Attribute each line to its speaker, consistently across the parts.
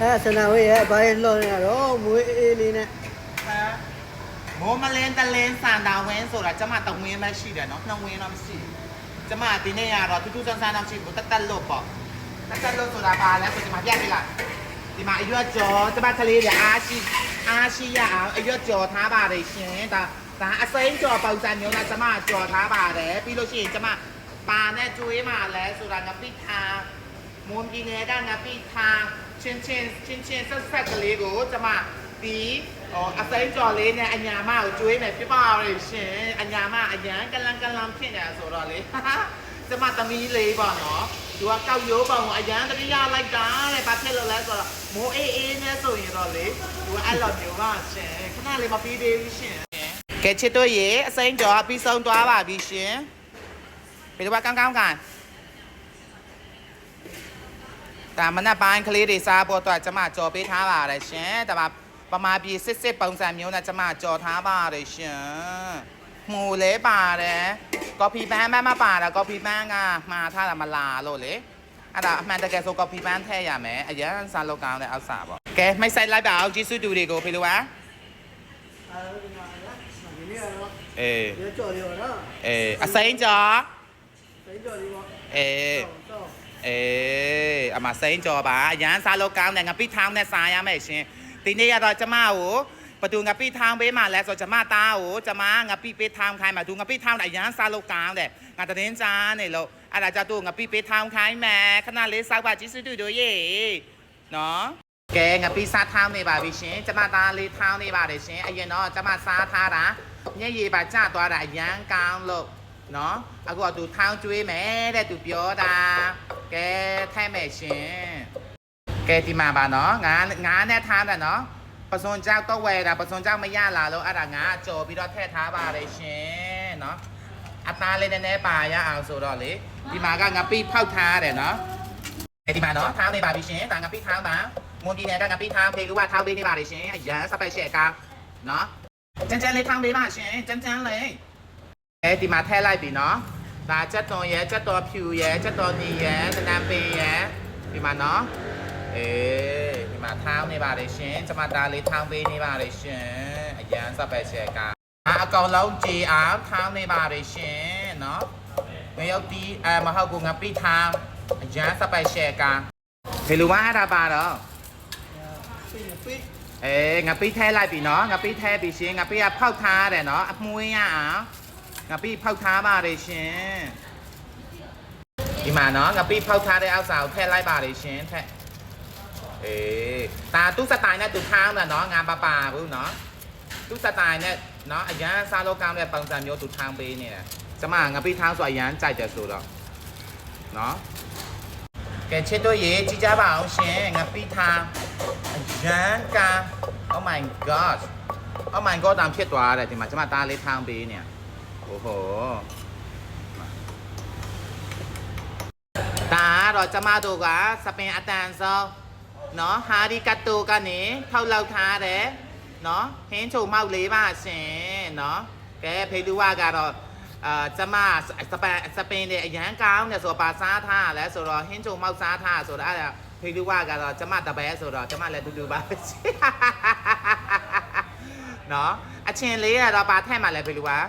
Speaker 1: အဲဆန္ဒဝေးရဲ့ဘာလို့လှော်နေတာတော့မွေးအေးလေးနဲ့
Speaker 2: ဟာမိုးမလင်းတလင်းစန္ဒာဝင်းဆိုတာကျမတဝင်းပဲရှိတယ်နော်နှစ်ဝင်းတော့မရှိဘူးကျမဒီနေ့ရတော့တူတူဆန်းဆန်းတော့ရှိဘူးတက်တက်လို့ပေါ့တက်တက်လို့ဆိုတာပါလဲဆိုဒီမှာပြပြလိုက်ဒီမှာအရွက်ကြောကျမကလေးတွေအားရှိအားရှိရအောင်အရွက်ကြောထားပါတယ်ရှင်ဒါဒါအစိမ်းကြောပုံစံမျိုးနဲ့ကျမကြောထားပါတယ်ပြီးလို့ရှိရင်ကျမပါနဲ့ကျွေးမှလဲဆိုတာငပိထားမွန်ပြည်နယ်ကငါပိထား ချင်းချင်းချင်းချင်းဆက်ဆက်ကလေးကိုကျမဒီဟိုအစိမ်းကြော်လေးနဲ့အညာမကိုကျွေးမယ်ပြပါရရှင်အညာမအရန်ကလန်ကလန်ဖြစ်နေတာဆိုတော့လေကျမသမီးလေးပေါ့နော်သူကကောက်ရိုးပုံကိုအရန်တတိယလိုက်တာတဲ့ဘာဖြစ်လို့လဲဆိုတော့မိုးအေးအေးနဲ့ဆိုရင်တော့လေသူကအဲ့လိုမျိုးပါရှင်ခဏလေးမပြီးသေးဘူးရှင်ကဲချစ်တို့ရေအစိမ်းကြော်ပြီးဆုံးသွားပါပြီရှင်ဘယ်လိုပါကောင်းကောင်းကန် ဒါမနက်ပိုင်းကလေးတွေစားဖို့အတွက်ကျမကြော်ပေးထားပါတယ်ရှင်ဒါပါပမာပြေစစ်စစ်ပုံစံမျိုးနဲ့ကျမကြော်ထားပါတယ်ရှင်မှုလဲပါတယ်ကော်ဖီပန်းမမပါတာကော်ဖီပန်းကမှားထားတာမလာလို့လေအဲ့ဒါအမှန်တကယ်ဆိုကော်ဖီပန်းထည့်ရမယ်အရင်စားလို့ကောင်းတဲ့အောက်စားပေါ့ကဲမိတ်ဆိုင်လိုက်ပါအောင်ကျေးဇူးတူတွေကိုဖေလိုပါ
Speaker 1: အဲဒီမှာဒီနေ့ကတော့
Speaker 2: အေး
Speaker 1: ရကြော်လေးပါနော်
Speaker 2: အေးအစိမ်းကြော်
Speaker 1: စိတ်ကြော်လေးပေါ့
Speaker 2: အေး
Speaker 1: တော့
Speaker 2: အေးအမစိမ့်ကြော်ပါအရန်စားလို့ကောင်းတယ်ငပိထောင်းနဲ့စားရမယ်ရှင်ဒီနေ့ရတော့ကျမကိုဘသူငပိထောင်းပေးမှလဲဆိုကျမသားကိုကျမငပိပေးထောင်းခိုင်းမှာသူငပိထောင်းအရန်စားလို့ကောင်းတယ်ငါတရင်ကြားနေလို့အဲ့ဒါကြောင့်သူငပိပေးထောင်းခိုင်းမယ်ခဏလေးစောက်ပါကြည့်စုတူတို့ရေနော်ကဲငပိစားထောင်းနေပါပြီရှင်ကျမသားလေးထောင်းနေပါတယ်ရှင်အရင်တော့ကျမစားထားတာညက်ရည်ပါကျသွားတာအရန်ကောင်းလို့နော်အခုကသူထောင်းကျွေးမယ်တဲ့သူပြောတာ ကဲထိုက်မယ်ရှင်ကဲဒီမှာပါနော်ငါငါနဲ့ထားတယ်နော်ပစွန်ကြောက်တော့ဝယ်တာပစွန်ကြောက်မရလာလို့အဲ့ဒါငါကြော်ပြီးတော့ထည့်ထားပါတယ်ရှင်နော်အသားလေးနည်းနည်းပါရအောင်ဆိုတော့လေဒီမှာကငါပြီးဖောက်ထားရတယ်နော်အဲဒီမှာနော်ထောင်းနေပါပြီရှင်ဒါငါပြီးထောင်းပါမွန်ဒီနယ်ကငါပြီးထောင်းဖေကူကထောင်းပေးနေပါလေရှင်အရန်စပက်ရှက်ကနော်ကျန်းကျန်းလေးထောင်းပေးပါရှင်ကျန်းကျန်းလေးအဲဒီမှာထည့်လိုက်ပြီနော် ဒါချက်တော်ရဲချက်တော်ဖြူရဲချက်တော်ညီရဲတနံပင်ရဲဒီမှာနော်အေးဒီမှာထောင်းနေပါလေရှင်ကျမသားလေးထောင်းပေးနေပါလေရှင်အရန်စပယ်ချက်ကအာအကောင်လုံးကြည်အောင်ထောင်းနေပါလေရှင်နော်မရောက်ဒီအမဟုတ်ဘူးငါပြီးထောင်းအရန်စပယ်ချက်ကဘယ်လိုမှအဲ့ဒါပါတော့
Speaker 1: ပိတ်ပိတ်
Speaker 2: အေးငါပြီးထဲလိုက်ပြီနော်ငါပြီးထဲပြီရှင်ငါပြီးကဖောက်ထားရတယ်နော်အမွှေးရအောင် ငါပြီးဖောက်ထားပါတယ်ရှင်ဒီမှာနော်ငါပြီးဖောက်ထားတဲ့အောက်စာကိုထည့်လိုက်ပါတယ်ရှင်ထည့်အေးဒါသူ့စတိုင်နဲ့သူထောင်းတယ်နော်ငါမပါဘူးနော်သူ့စတိုင်နဲ့နော်အရန်စားလို့ကောင်းတဲ့ပုံစံမျိုးသူထောင်းပေးနေတယ်ကျမငါပြီးထောင်းဆိုအရန်ကြိုက်တယ်ဆိုတော့နော်ကဲချစ်တို့ရေကြည့်ကြပါအောင်ရှင်ငါပြီးထောင်းအရန်ကာ Oh my god Oh my god တမ်းဖြစ်သွားတယ်ဒီမှာကျမသားလေးထောင်းပေးနေ โอ้โห ตาเราจะมาดูกันสเปนอาจารย์ซาเนาะฮาริกาตูกันนี้เท่าเราทาเลยเนาะเห็นโชว์เมาเลยบ้าเชเนาะแกเพดูว่ากันเราจะมาสเปนสเปนเนี่ยอย่างก้าวเนี่ยส่ปาซาท่าและวส่วเราเห็นโชว์เมาซาท่าส่วนอะไรพดูว่ากันเราจะมาตะแบส่วเราจะมาอะไรดูดูบ้าเนาะอาเชนเลยเราปาแท้
Speaker 1: มาอะไรไปรู้วะ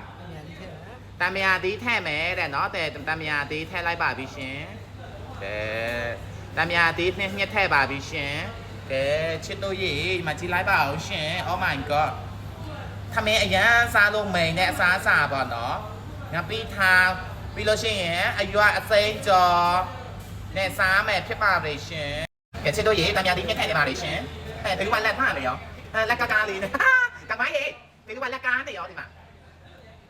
Speaker 2: တံမြာသေးထဲ့မယ်တဲ့နော်တဲ့တံမြာသေးထဲ့လိုက်ပါပြီရှင်ကဲတံမြာသေးနှစ်ညက်ထဲ့ပါပြီရှင်ကဲချစ်တို့ရေဒီမှာကြည့်လိုက်ပါအောင်ရှင် Oh my god ခမင်းအရန်စားလို့မိန်နဲ့အစားအစာပေါ့နော်ငါပြီးထားပြီးလို့ရှိရင်အရွက်အစိမ်းကြော်နဲ့စားမယ်ဖြစ်ပါလေရှင်ကဲချစ်တို့ရေတံမြာသေးညက်ထဲ့နေပါလေရှင်အဲဒီကမှလက်ထားလေရောအဲလက်ကကားလေးနဲ့ကမိုင်းရေဒီကမှလက်ကားနေရောဒီမှာ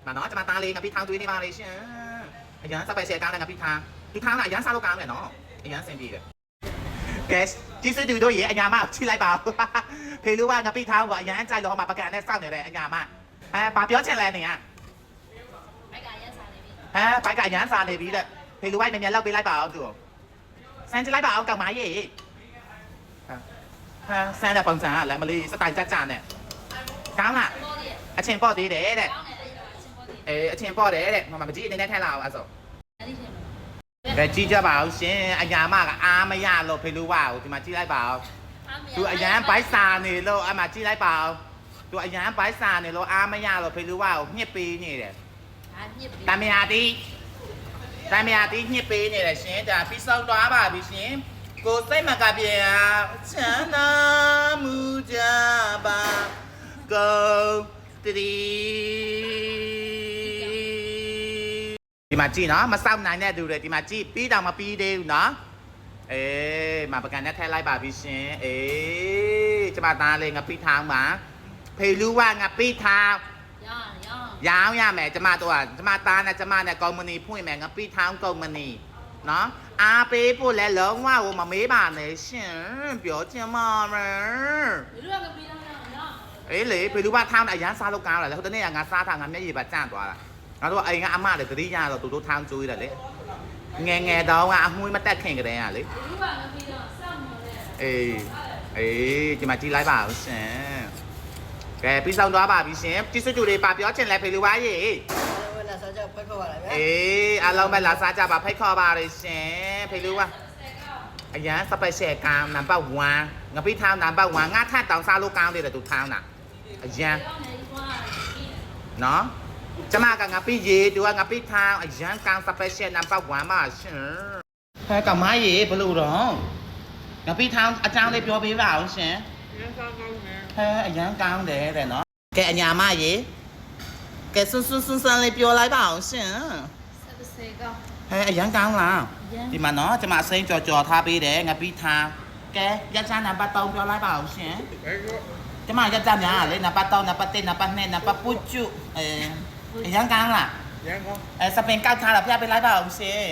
Speaker 2: မနော်ကျွန်မသားလေးငါပြီးထောင်းသွေးနေပါလေရှင်အရန်စပိုက်ဆယ်ကားနဲ့ငါပြီးထောင်းဒီထောင်းကအရန်စားလို့ကောင်းတယ်နော်အရန်စင်ပြေတယ်ကဲကျေးဇူးတူတို့ရေအညာမချိလိုက်ပါဦးဖေလူကငါပြီးထောင်းကအရန်ကြိုက်လို့ဟောမှာပကံနဲ့စောင့်နေတယ်အညာမအဲဘာပြောချင်လဲနေရ
Speaker 3: မိုက်ကရက်စားနေပြီ
Speaker 2: ဟမ်ဘိုက်ကအရန်စားနေပြီတဲ့ဖေလူကမြန်မြန်လောက်ပေးလိုက်ပါအောင်သူစမ်းကြည့်လိုက်ပါအောင်ကောင်မရေဟာဆန်းတဲ့ပုံစံကလည်းမလေးစတိုင်ကြကြနဲ့ကောင်းလား
Speaker 3: ဘောလေး
Speaker 2: အချင်းပေါ့သေးတယ်တဲ့
Speaker 3: ကောင်းတယ် အဲ့ဒါအချင်းဘောလေး
Speaker 2: အေးအချင်းပေါ့တယ်တဲ့မမမကြီးအနေနဲ့ထိုင်လာအောင်အဲ့ဆို
Speaker 3: အဲ့ဒီချင်း
Speaker 2: ကဲကြည့်ကြပါဦးရှင်အညာမကအားမရလို့ဖေလူဝါကိုဒီမှာကြည့်လိုက်ပါဦး
Speaker 3: အား
Speaker 2: သူအရန်ဘိုက်စာနေလို့အမကြည့်လိုက်ပါဦးသူအရန်ဘိုက်စာနေလို့အားမရလို့ဖေလူကကိုညှစ်ပေးနေတယ်
Speaker 3: ဟာညစ်ပြီ
Speaker 2: တမယာတီတမယာတီညှစ်ပေးနေတယ်ရှင်ဒါပြီးဆုံးသွားပါပြီရှင်ကိုစိတ်မကပြေချမ်းသာမှုကြပါကိုတီဒီ ကြည့်နော်မစောင့်နိုင်တဲ့သူတွေဒီမှာကြည့်ပြီးတော့မပြီးသေးဘူးနော်အေးမပကန်နဲ့ထည့်လိုက်ပါပြီရှင်အေးကျမသားလေးငါပြီးထောင်းပါဖေလူကငါပြီးထောင်း
Speaker 3: ရရ
Speaker 2: ရောင်းရမယ်ကျမတို့ကကျမသားနဲ့ကျမနဲ့ကုမ္ပဏီဖွင့်မယ်ငါပြီးထောင်းကုမ္ပဏီနော်အားပေးဖို့လဲလုံးဝကိုမမေးပါနဲ့ရှင်ပြောချင်ပါမယ်
Speaker 3: ဘယ်လိုကပြီးတော့ရရ
Speaker 2: အေးလေဖေလူကထောင်းတဲ့အရန်စားလို့ကောင်းလာလေဟိုတနေ့ကငါစားထားငါမျက်ရည်ပါကျန့်သွားတာ ငါတို့ကအိမ်ကအမလည်းတတိယတော့သူတို့ထောင်းကျွေးတယ်လေငယ်ငယ်တော့ကအမွှေးမတက်ခင်ကတည်းကလေ
Speaker 3: ဘယ်လိုကပြီးတော့စောင့်နေလဲ
Speaker 2: အေးအေးဒီမှာကြည့်လိုက်ပါဦးရှင်ကဲပြီးဆောင်သွားပါပြီရှင်ကြည့်စကြူတွေပါပြောချင်လဲဖေလူပါရေ
Speaker 1: အားလုံးပဲလာစားကြဖိတ်ခေါ်ပါလားဗျာ
Speaker 2: အေးအားလုံးပဲလာစားကြပါဖိတ်ခေါ်ပါရရှင်ဖေလူကအရန်စပယ်ရှယ်ကမ်နံပါတ်1ငါပြီးထောင်းနံပါတ်1ငါထပ်တောင်စားလို့ကောင်းတယ်တူထောင်းတာအရန်
Speaker 3: ကြောင်းနေသွားပြီး
Speaker 2: နော် ကျမကငါပြီးရေတူကငါပြီးထောင်းအရန်ကောင်စပယ်ရှယ်နံပါတ်1ပါရှင်ဟဲ့ကမရေဘလို့တော့ငါပြီးထောင်းအကြောင်းလေးပြောပေးပါဦးရှင်
Speaker 1: ရန်စားကောင်းတယ်
Speaker 2: ဟဲအရန်ကောင်းတယ်တဲ့နော်ကဲအညာမရေကဲစွန်းစွန်းစွန်းစွန်းလေးပြောလိုက်ပါအောင်ရှင်
Speaker 3: ဆက်ပစေကောင်း
Speaker 2: ဟဲအရန်ကောင်းလား
Speaker 3: ရန်
Speaker 2: ဒီမှာနော်ကျွန်မအစိမ်းကြော်ကြော်ထားပေးတယ်ငါပြီးထားကဲရချာနံပါတ်3ပြောလိုက်ပါအောင်ရှင်
Speaker 1: ဘယ်ကော
Speaker 2: ကျွန်မရချာများလေနံပါတ်3နံပါတ်1နံပါတ်2နံပါတ်ပုကျုအဲ အရန်ကောင်းလား
Speaker 1: ရန်ကောင်း
Speaker 2: အဲစပင်ကောက်ထားတာဖျက်ပေးလိုက်ပါအောင်ရှင်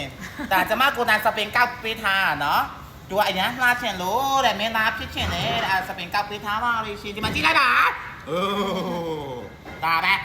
Speaker 2: ဒါကျွန်မကိုယ်တိုင်စပင်ကောက်ပေးထားတာနော်သူကအရန်လှချင်လို့တဲ့မင်းသားဖြစ်ချင်တယ်တဲ့အဲစပင်ကောက်ပေးထားပါလို့ရှင်ဒီမှာကြည့်လိုက်ပါအိုးဒါပဲ